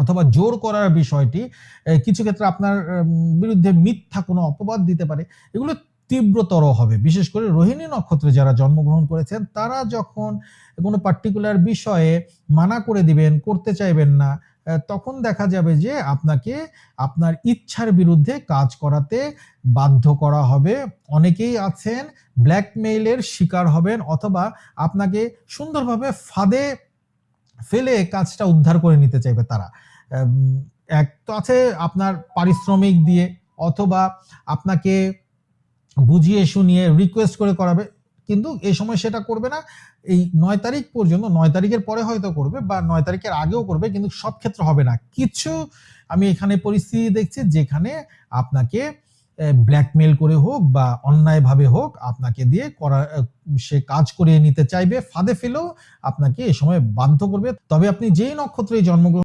অথবা জোর করার বিষয়টি কিছু ক্ষেত্রে আপনার বিরুদ্ধে মিথ্যা কোনো অপবাদ দিতে পারে। এগুলো তীব্রতর হবে। বিশেষ করে রোহিণী নক্ষত্রে যারা জন্মগ্রহণ করেছেন, তারা যখন কোনো পার্টিকুলার বিষয়ে মানা করে দিবেন, করতে চাইবেন না তখন দেখা যাবে যে আপনাকে আপনার ইচ্ছার বিরুদ্ধে কাজ করাতে বাধ্য করা হবে। অনেকেই আছেন ব্ল্যাকমেইলের শিকার হবেন, অথবা আপনাকে সুন্দরভাবে ফাঁদে ফেলে কাজটা উদ্ধার করে নিতে চাইবে তারা। এক তো আছে আপনার পারিশ্রমিক দিয়ে অথবা আপনাকে বুঝিয়ে শুনিয়ে রিকোয়েস্ট করে করাবে। কিন্তু এই সময় সেটা করবে না। এই নয় তারিখ পর্যন্ত, নয় তারিখের পরে হয়তো করবে বা নয় তারিখের আগেও করবে, কিন্তু সব ক্ষেত্রে হবে না। কিছু আমি এখানে পরিস্থিতি দেখছি যেখানে আপনাকে ব্ল্যাকমেল করে হোক বা অন্যায়ভাবে হোক আপনাকে দিয়ে করা সে কাজ করিয়ে নিতে চাইবে, ফাঁদে ফেলেও আপনাকে এ সময় বাধ্য করবে। তবে আপনি যেই নক্ষত্রে জন্মগ্রহণ